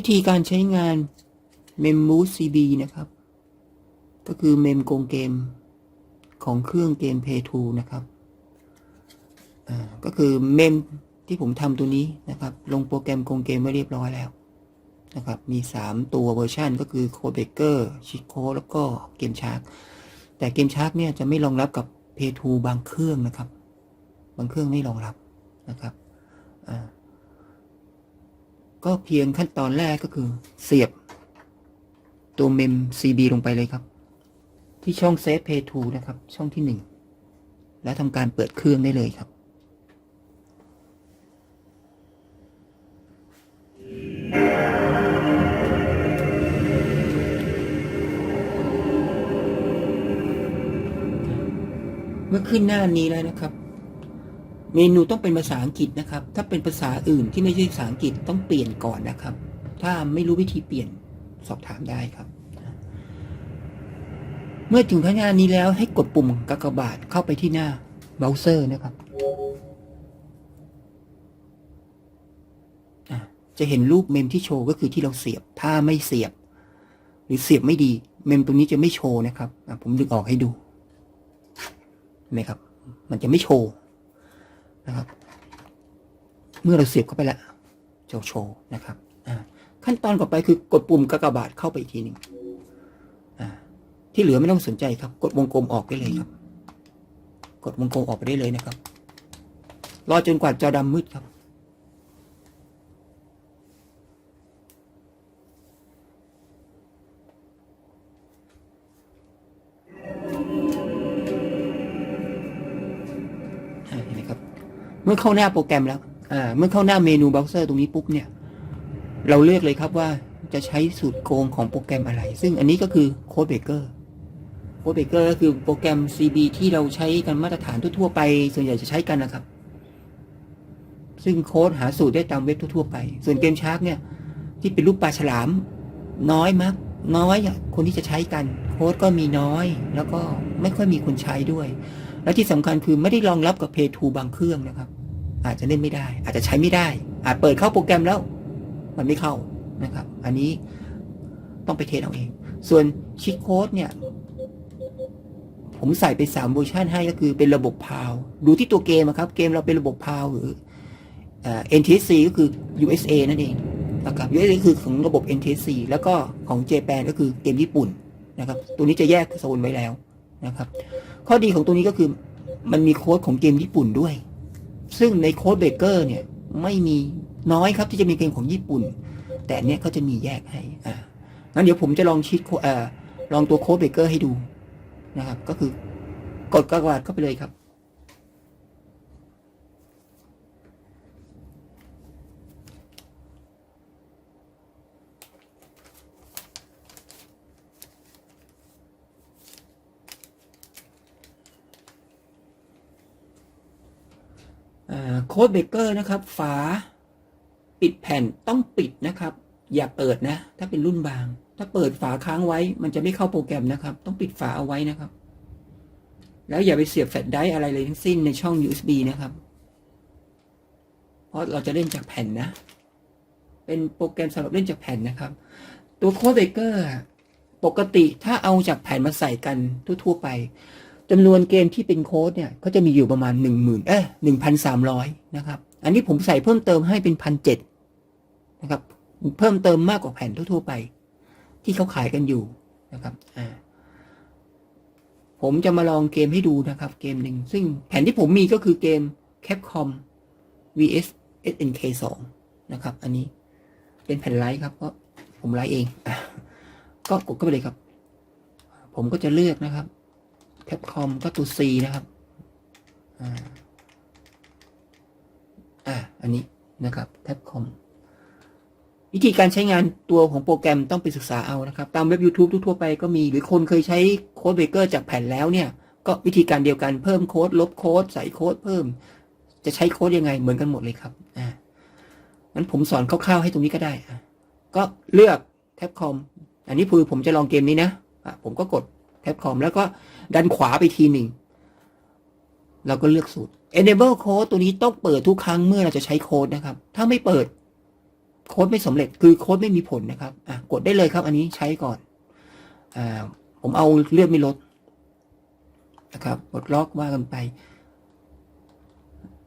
วิธีการใช้งาน Memu CB นะครับ ก็คือเมมโกงเกมของเครื่องเกม Play 2นะครับก็คือเมมที่ผมทำตัวนี้นะครับ ลงโปรแกรมโกงเกมไว้เรียบร้อยแล้วนะครับ มี 3 ตัวเวอร์ชันก็คือ Code Breaker c h i c o แล้วก็เกมชาร์กแต่เกมชาร์กเนี่ยจะไม่รองรับกับ Play 2บางเครื่องนะครับ บางเครื่องไม่รองรับนะครับอ่า ก็เพียงขั้นตอนแรกก็คือ เสียบ ตัวเมม CB ลงไปเลยครับ ที่ช่อง Save Pay to นะครับ ช่องที่หนึ่งแล้วทำการเปิดเครื่องได้เลยครับเมื่อขึ้นหน้านี้แล้วนะครับ เมนูต้องเป็นภาษาอังกฤษนะครับ ถ้าเป็นภาษาอื่นที่ไม่ใช่ภาษาอังกฤษต้องเปลี่ยนก่อนนะครับ ถ้าไม่รู้วิธีเปลี่ยนสอบถามได้ครับ เมื่อถึงข้างหน้านี้แล้วให้กดปุ่มกากบาทเข้าไปที่หน้าเบราว์เซอร์นะครับ จะเห็นรูปเมมที่โชว์ก็คือที่เราเสียบ ถ้าไม่เสียบ หรือเสียบไม่ดี เมมตรงนี้จะไม่โชว์นะครับ ผมดึงออกให้ดูเห็นไหมครับ มันจะไม่โชว์ นะครับ เมื่อเราเสียบเข้าไปแล้วจะโชว์นะครับขั้นตอนต่อไปคือกดปุ่มกากบาทเข้าไปอีกทีหนึ่งที่เหลือไม่ต้องสนใจครับ กดวงกลมออกได้เลยครับ กดวงกลมออกไปได้เลยนะครับ รอจนกว่าจอดำมืดครับ มื่อเข้าหน้าโปรแกรมแล้วอ่าเมื่อเข้าหน้าเมนูเบราว์เซอร์ตรงนี้ปุ๊บเนี่ย เราเลือกเลยครับว่าจะใช้สูตรโกงของโปรแกรมอะไร ซึ่งอันนี้ก็คือ Code Breaker Code Breaker ก็คือโปรแกรม CB ที่เราใช้กันมาตรฐานทั่วๆไป ส่วนใหญ่จะใช้กันนะครับ ซึ่งโค้ดหาสูตรได้ตามเว็บทั่วๆไป ส่วนเกมชาร์กเนี่ย ที่เป็นรูปปลาฉลาม น้อยมากน้อยคนที่จะใช้กัน โค้ดก็มีน้อย แล้วก็ไม่ค่อยมีคนใช้ด้วย และที่สำคัญคือไม่ได้รองรับกับ Play 2บางเครื่องนะครับ อาจจะเล่นไม่ได้ อาจจะใช้ไม่ได้ อาจเปิดเข้าโปรแกรมแล้ว มันไม่เข้านะครับ อันนี้ต้องไปเทสเอาเอง ส่วนชิคโค้ดเนี่ย ผมใส่ไป3เวอร์ชันให้ก็คือเป็นระบบพาว ดูที่ตัวเกมอะครับ เกมเราเป็นระบบพาวหรือเอ่อ NTSC ก็คือ USA นั่นเองนะครับ USA คือของระบบ NTSC แล้วก็ของ Japan ก็คือเกมญี่ปุ่นนะครับ ตัวนี้จะแยกโซนไว้แล้วนะครับ ข้อดีของตัวนี้ก็คือมันมีโค้ดของเกมญี่ปุ่นด้วย ซึ่งในโค้ดเบเกอร์เนี่ยไม่มีน้อยครับที่จะมีเกมของญี่ปุ่น แต่เนี้ยเขาจะมีแยกให้อ่างั้นเดี๋ยวผมจะลองชีตโค้ดเอ่อลองตัวโค้ดเบเกอร์ให้ดูนะครับ ก็คือกดกระวาดเข้าไปเลยครับ โค้ดเบเกอร์นะครับ ฝา ปิดแผ่นต้องปิดนะครับ อย่าเปิดนะ ถ้าเป็นรุ่นบาง ถ้าเปิดฝาค้างไว้ มันจะไม่เข้าโปรแกรมนะครับ ต้องปิดฝาเอาไว้นะครับ แล้วอย่าไปเสียบแฟลชไดรฟ์อะไรเลยทั้งสิ้นในช่อง USB นะครับ เพราะเราจะเล่นจากแผ่นนะ เป็นโปรแกรมสำหรับเล่นจากแผ่นนะครับ ตัวโค้ดเบเกอร์ปกติถ้าเอาจากแผ่นมาใส่กันทั่ว ๆ ไป จำนวนเกมที่เป็นโค้ดเนี่ยก็จะมีอยู่ประมาณหนึ่งหมื่นเอ้หนึ่งพันสามร้อยนะครับ อันนี้ผมใส่เพิ่มเติมให้เป็นพันเจ็ดนะครับ เพิ่มเติมมากกว่าแผ่นทั่ว ๆ ไป ที่เขาขายกันอยู่นะครับอ่าผมจะมาลองเกมให้ดูนะครับ เกมหนึ่งซึ่งแผ่นที่ผมมีก็คือเกม Capcom vs SNK 2นะครับ อันนี้เป็นแผ่นไลท์ครับเพราะผมไลท์เองอก็กดเข้าไปเลยครับ ผมก็จะเลือกนะครับ แคปคอมก็ตัว C นะครับ อ่า อ่า อันนี้นะครับแคปคอมวิธีการใช้งานตัวของโปรแกรมต้องไปศึกษาเอานะครับ ตามเว็บ YouTube ทั่วไปก็มี หรือคนเคยใช้โค้ดเบเกอร์จากแผ่นแล้วเนี่ย ก็วิธีการเดียวกันเพิ่มโค้ด ลบโค้ด ใส่โค้ดเพิ่ม จะใช้โค้ดยังไงเหมือนกันหมดเลยครับ อ่างั้นผมสอนคร่าวๆให้ตรงนี้ก็ได้ ก็เลือกแคปคอม อันนี้คือผมจะลองเกมนี้นะอะผมก็กดแคปคอมแล้วก็ ดันขวาไปทีหนึ่งเราก็เลือกสูตร enable code ตัวนี้ต้องเปิดทุกครั้งเมื่อเราจะใช้โค้ดนะครับ ถ้าไม่เปิดโค้ดไม่สำเร็จคือโค้ดไม่มีผลนะครับอะกดได้เลยครับ อันนี้ใช้ก่อนอ่าผมเอาเลือดไม่ลดนะครับกดล็อกว่ากันไป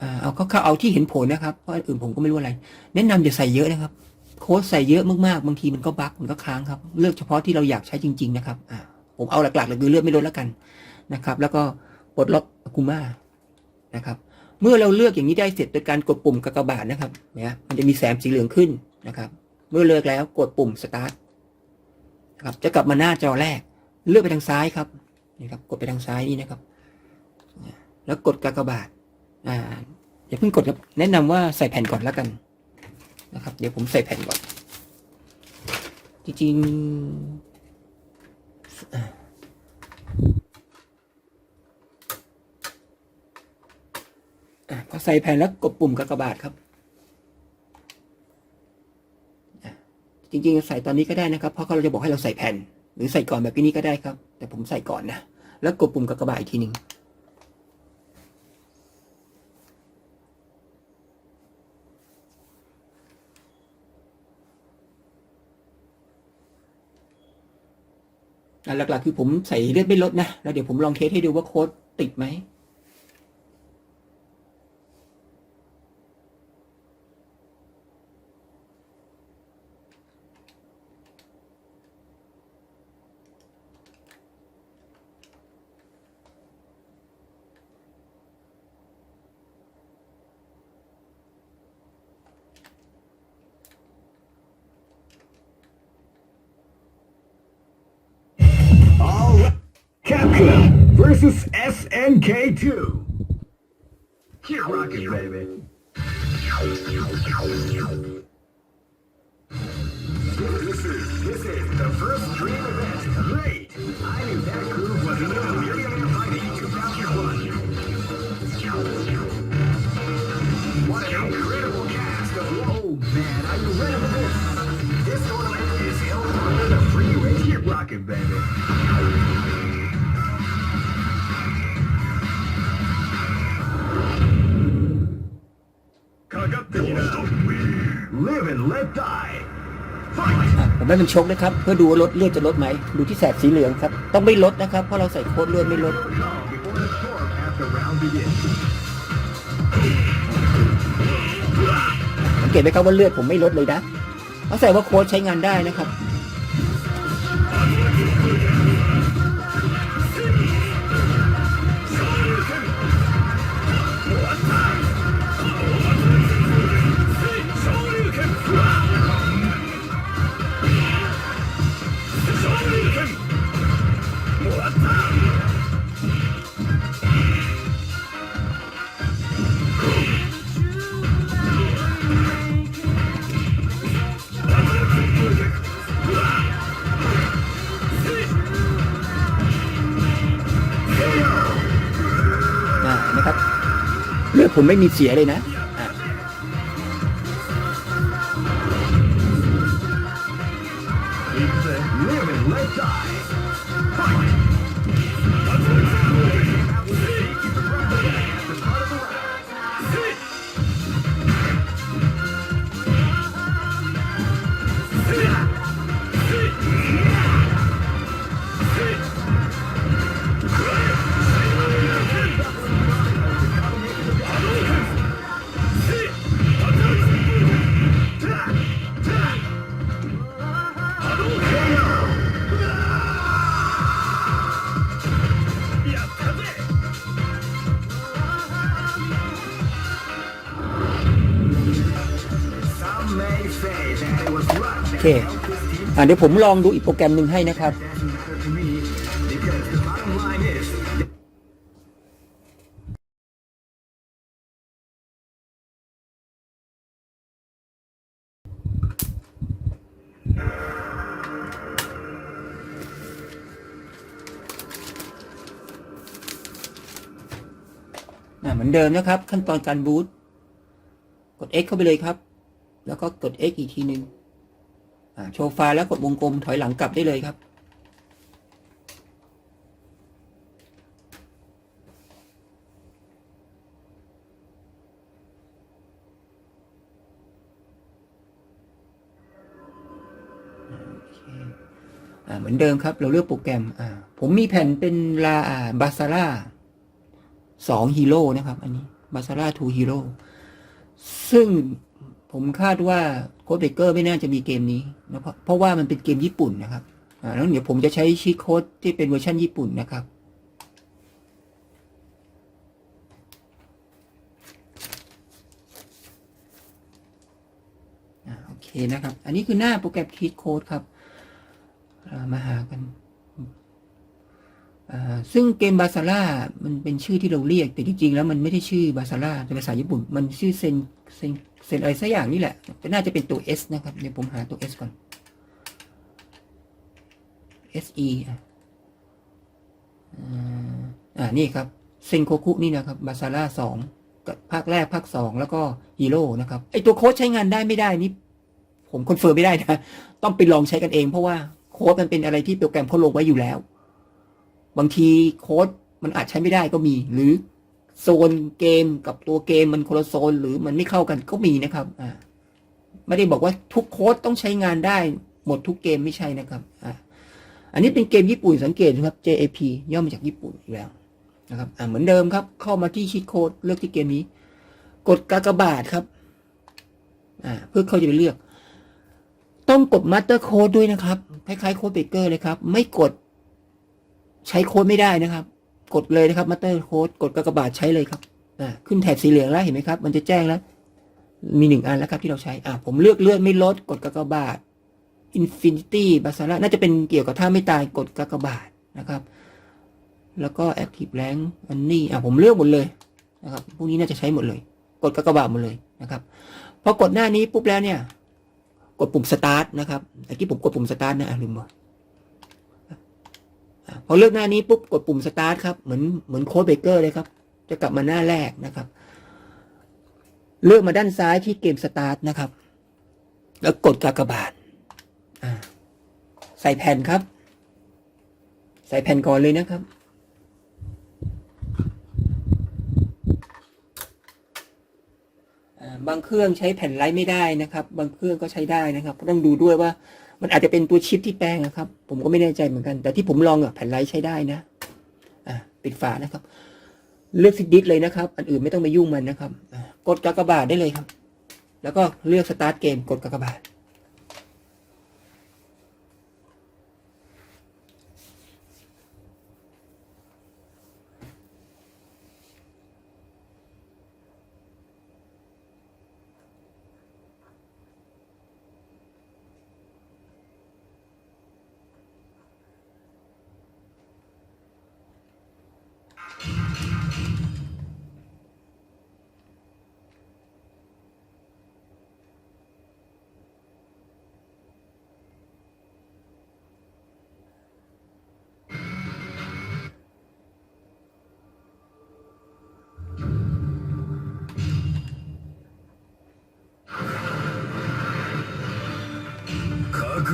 อ่าเอาเขาเอาที่เห็นผลนะครับเพราะอื่นผมก็ไม่รู้อะไร แนะนำอย่าใส่เยอะนะครับ โค้ดใส่เยอะมากๆ บางทีมันก็บั๊กมันก็ค้างครับ เลือกเฉพาะที่เราอยากใช้จริง ๆ นะครับอ่า ผมเอาหลักๆเลยคือเลือดไม่ลดแล้วกันนะครับ แล้วก็ปลดล็อกอากูมานะครับ เมื่อเราเลือกอย่างนี้ได้เสร็จโดยการกดปุ่มกากบาทนะครับเนี่ยมันจะมีแสงสีเหลืองขึ้นนะครับ เมื่อเลือกแล้วกดปุ่ม start นะครับจะกลับมาหน้าจอแรก เลือกไปทางซ้ายครับนี่ครับ กดไปทางซ้ายนี่นะครับ แล้วกดกากบาทอ่าอย่าเพิ่งกดครับแนะนำว่าใส่แผ่นก่อนแล้วกันนะครับ เดี๋ยวผมใส่แผ่นก่อนจริงๆ พอใส่แผ่นแล้วกดปุ่มกากบาทครับ จริงๆใส่ตอนนี้ก็ได้นะครับ เพราะเขาจะบอกให้เราใส่แผ่น หรือใส่ก่อนแบบนี้ก็ได้ครับ แต่ผมใส่ก่อนนะ แล้วกดปุ่มกากบาทอีกทีหนึ่ง หลักๆคือผมใส่เลือดไม่ลดนะ แล้วเดี๋ยวผมลองเทสให้ดูว่าโค้ดติดไหม Capcom versus SNK2. Here, Rocket, baby. This is this is the first dream event. Great! I knew that groove was in the Million Fighting 2001. What an incredible cast of Oh man, are you ready for this? This tournament is the free Rocket, baby. ผมให้มันชกนะครับ เพื่อดูว่ารถเลือดจะลดไหม ดูที่แสบสีเหลืองครับ ต้องไม่ลดนะครับ เพราะเราใส่โค้ดเลือดไม่ลดสังเกตไหมครับว่าเลือดผมไม่ลดเลยนะเอาใส่ว่าโค้ดใช้งานได้นะครับ ผมไม่มีเสียเลยนะ เดี๋ยวผมลองดูอีกโปรแกรมหนึ่งให้นะครับ doesn't matter to me because the bottom line is อ่าเหมือนเดิมนะครับ ขั้นตอนการบูตกด X เข้าไปเลยครับ แล้วก็กด X อีกทีหนึ่งอ่า โชว์ไฟล์แล้วกดวงกลมถอยหลังกลับได้เลยครับ เหมือนเดิมครับเราเลือกโปรแกรม ผมมีแผ่นเป็นลาบาซาร่าสองฮีโร่นะครับ อันนี้บาซาร่าทูฮีโร่ซึ่ง ผมคาดว่าโค้ดเบเกอร์ไม่น่าจะมีเกมนี้นะเพราะเพราะว่ามันเป็นเกมญี่ปุ่นนะครับอ่าแล้วเดี๋ยวผมจะใช้ชีทโค้ดที่เป็นเวอร์ชันญี่ปุ่นนะครับโอเคนะครับ อันนี้คือหน้าโปรแกรมชีทโค้ดครับอ่ามาหากัน ซึ่งเกมบาซาร่ามันเป็นชื่อที่เราเรียก แต่จริงๆแล้วมันไม่ได้ชื่อบาซาร่าเป็นภาษาญี่ปุ่น มันชื่อเซนเซนเซนอะไรสักอย่างนี่แหละแต่น่าจะเป็นตัว S นะครับ เดี๋ยวผมหาตัว S ก่อน S E อะอ่าอ่านี่ครับ เซนโคคุนี่นะครับบาซาร่าสองภาคแรกภาคสองแล้วก็ฮีโร่นะครับไอตัวโค้ดใช้งานได้ไม่ได้นี่ผมคอนเฟิร์มไม่ได้นะ ต้องไปลองใช้กันเองเพราะว่าโค้ดมันเป็นอะไรที่โปรแกรมเขาลงไว้อยู่แล้ว บางทีโค้ดมันอาจใช้ไม่ได้ก็มี หรือโซนเกมกับตัวเกมมันคนละโซน หรือมันไม่เข้ากันก็มีนะครับอ่าไม่ได้บอกว่าทุกโค้ดต้องใช้งานได้หมดทุกเกมไม่ใช่นะครับอ่าอันนี้เป็นเกมญี่ปุ่นสังเกตนะครับ JAP ย่อมาจากญี่ปุ่นอยู่แล้วนะครับอ่าเหมือนเดิมครับ เข้ามาที่ชีทโค้ดเลือกที่เกมนี้ กดกากบาทครับอ่าเพื่อเขาจะไปเลือก ต้องกดมาสเตอร์โค้ดด้วยนะครับ คล้ายๆโค้ดเบเกอร์เลยครับ ไม่กด ใช้โค้ดไม่ได้นะครับ กดเลยนะครับมาสเตอร์โค้ดกดกากบาทใช้เลยครับอ่าขึ้นแถบสีเหลืองแล้วเห็นไหมครับ มันจะแจ้งแล้ว มีหนึ่งอันแล้วครับที่เราใช้อ่าผมเลือกเลื่อนไม่ลด กดกากบาท Infinity บาซาร่าน่าจะเป็นเกี่ยวกับถ้าไม่ตายกดกากบาทนะครับ แล้วก็ Active Rank อันนี้อ่าผมเลือกหมดเลยนะครับพวกนี้น่าจะใช้หมดเลย กดกากบาทหมดเลยนะครับพอกดหน้านี้ปุ๊บแล้วเนี่ย กดปุ่ม start นะครับเมื่อกี้ผมกดปุ่ม start นะลืมบอก พอเลือกหน้านี้ปุ๊บกดปุ่ม start ครับเหมือนเหมือนโค้ดเบเกอร์เลยครับ จะกลับมาหน้าแรกนะครับ เลือกมาด้านซ้ายที่เกม start นะครับ แล้วกดกากบาทใส่แผ่นครับ ใส่แผ่นก่อนเลยนะครับบางเครื่องใช้แผ่นไลท์ไม่ได้นะครับ บางเครื่องก็ใช้ได้นะครับก็ต้องดูด้วยว่า มันอาจจะเป็นตัวชิปที่แปลงนะครับ ผมก็ไม่แน่ใจเหมือนกัน แต่ที่ผมลองอะแผ่นไลท์ใช้ได้นะ อ่าปิดฝานะครับ เลือกซิดดิสเลยนะครับ อันอื่นไม่ต้องไปยุ่งมันนะครับ กดกากบาทได้เลยครับ แล้วก็เลือกสตาร์ทเกมกดกากบาท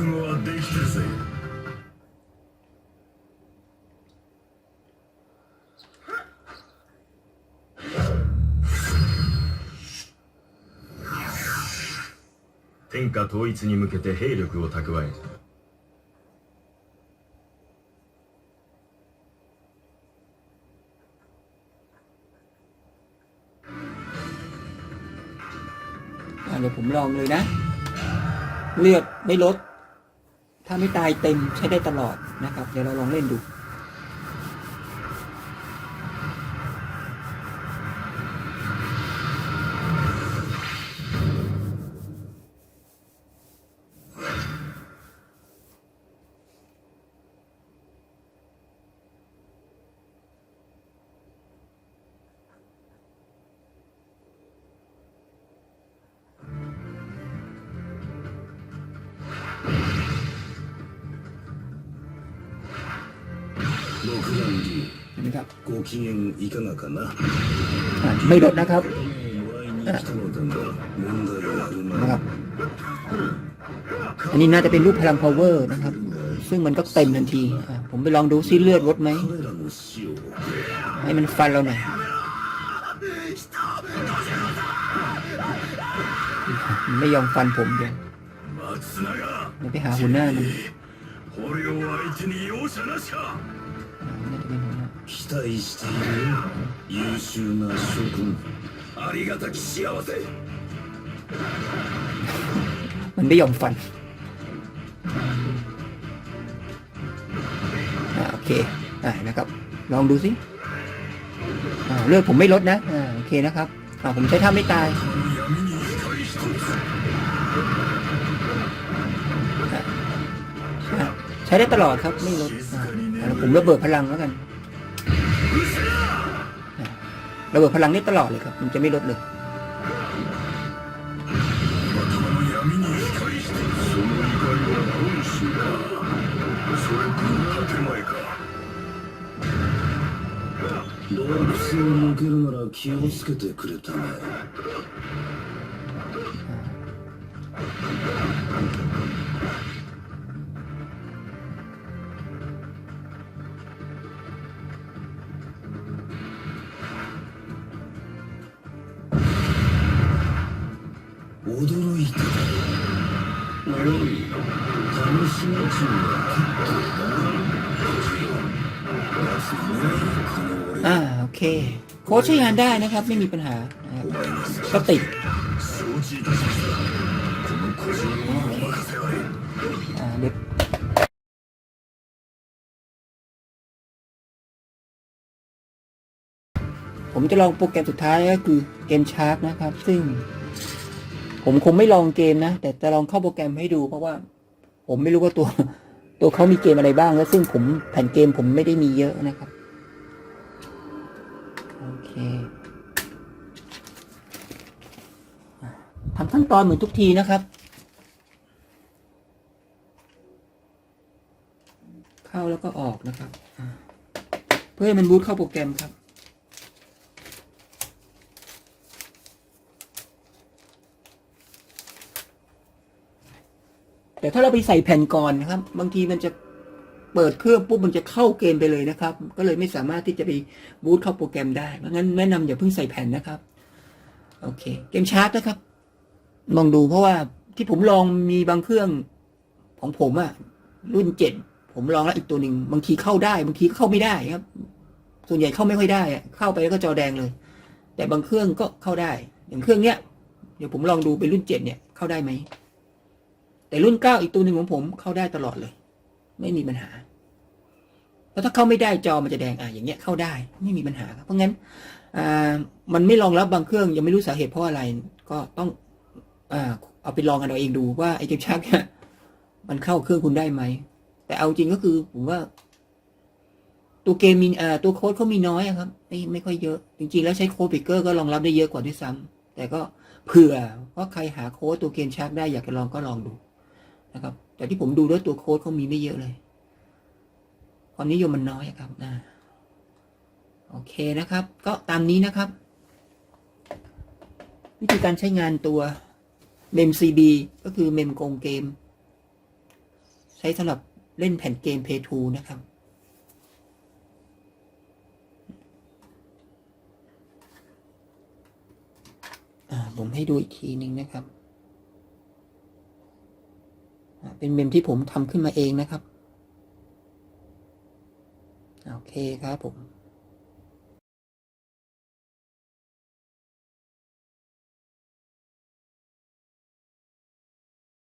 覚悟はできてるぜ天下統一に向けて兵力を蓄える อ่าเดี๋ยวผมลองเลยนะ เลือดไม่ลด ถ้าไม่ตายเต็มใช้ได้ตลอดนะครับ เดี๋ยวเราลองเล่นดู นไมครับไม่ลดนะครับนะครับอันนี้น่าจะเป็นรูปพลังพาวเวอร์นะครับ ซึ่งมันก็เต็มทันที ผมไปลองดูซิเลือดลดไหม ให้มันฟันเราหน่อยไม่ยอมฟันผมเดี๋ยวไปหาหัวหน้ามัน 期待しているよ優秀な諸君ありがたき幸せ มันไม่ยอมฟันอ่าโอเคอ่านะครับ ลองดูสิอ่าเลือดผมไม่ลดนะอ่าโอเคนะครับอ่าผมใช้ท่าไม่ตาย この闇に光一つ อ่ะใช้ได้ตลอดครับไม่ลดอ่ะอ่ะ ผมระเบิดพลังแล้วกันอ่ะระเบิดพลังได้ตลอดเลยครับ มันจะไม่ลดเลย 頭の闇に光一つその怒りは本心だそれとも建前か洞窟を抜けるなら気をつけてくれたまえ อ่าโอเค โค้ชใช้งานได้นะครับ ไม่มีปัญหาก็ติดอ่าเดี๋ผมจะลองโปรแกรมสุดท้ายก็คือเกมชาร์กนะครับ ซึ่ง ผมคงไม่ลองเกมนะ แต่จะลองเข้าโปรแกรมให้ดูเพราะว่า ผมไม่รู้ว่าตัว ตัวเขามีเกมอะไรบ้างแล้วซึ่งผมแผ่นเกมผมไม่ได้มีเยอะนะครับ โอเคทำขั้นตอนเหมือนทุกทีนะครับ เข้าแล้วก็ออกนะครับ เพื่อให้มันบูตเข้าโปรแกรมครับ แต่ถ้าเราไปใส่แผ่นก่อนนะครับ บางทีมันจะเปิดเครื่องปุ๊บมันจะเข้าเกมไปเลยนะครับ ก็เลยไม่สามารถที่จะไปบูตเข้าโปรแกรมได้เพราะงั้นแนะนำอย่าเพิ่งใส่แผ่นนะครับโอเค เกมชาร์จนะครับลองดูเพราะว่าที่ผมลองมีบางเครื่องของผมอะรุ่นเจ็ดผมลองแล้วอีกตัวหนึ่งบางทีเข้าได้บางทีเข้าไม่ได้ครับ ส่วนใหญ่เข้าไม่ค่อยได้อะเข้าไปแล้วก็จอแดงเลย แต่บางเครื่องก็เข้าได้ อย่างเครื่องเนี้ยเดี๋ยวผมลองดูเป็นรุ่นเจ็ดเนี่ยเข้าได้ไหม แต่รุ่นเก้าอีกตัวหนึ่งของผมเข้าได้ตลอดเลย ไม่มีปัญหาแล้วถ้าเข้าไม่ได้จอมันจะแดงอะอย่างเงี้ยเข้าได้ไม่มีปัญหาครับเพราะงั้นมันไม่รองรับบางเครื่องยังไม่รู้สาเหตุเพราะอะไร ก็ต้องอเอาไปลองกันเอาเองดูว่าไอ้เกมชักเนี่ยมันเข้าเครื่องคุณได้ไหมแต่เอาจริงก็คือผมว่า ตัวเกมมีตัวโค้ดเขามีน้อยครับ ไม่ไม่ค่อยเยอะ จริงๆ แล้วใช้โค้ดเบรกเกอร์ก็รองรับได้เยอะกว่าด้วยซ้ำแต่ก็เผื่อว่าใครหาโค้ดตัวเกมชักได้อยากจะลองก็ลองดู นะครับ แต่ที่ผมดูด้วยตัวโค้ดเขามีไม่เยอะเลย ความนิยมมันน้อยอะครับอ่าโอเคนะครับ ก็ตามนี้นะครับ วิธีการใช้งานตัว MEMCB ก็คือเมมโกงเกม ใช้สำหรับเล่นแผ่นเกม Play 2นะครับผมให้ดูอีกทีหนึ่งนะครับ เป็นเมมที่ผมทำขึ้นมาเองนะครับ โอเคครับผม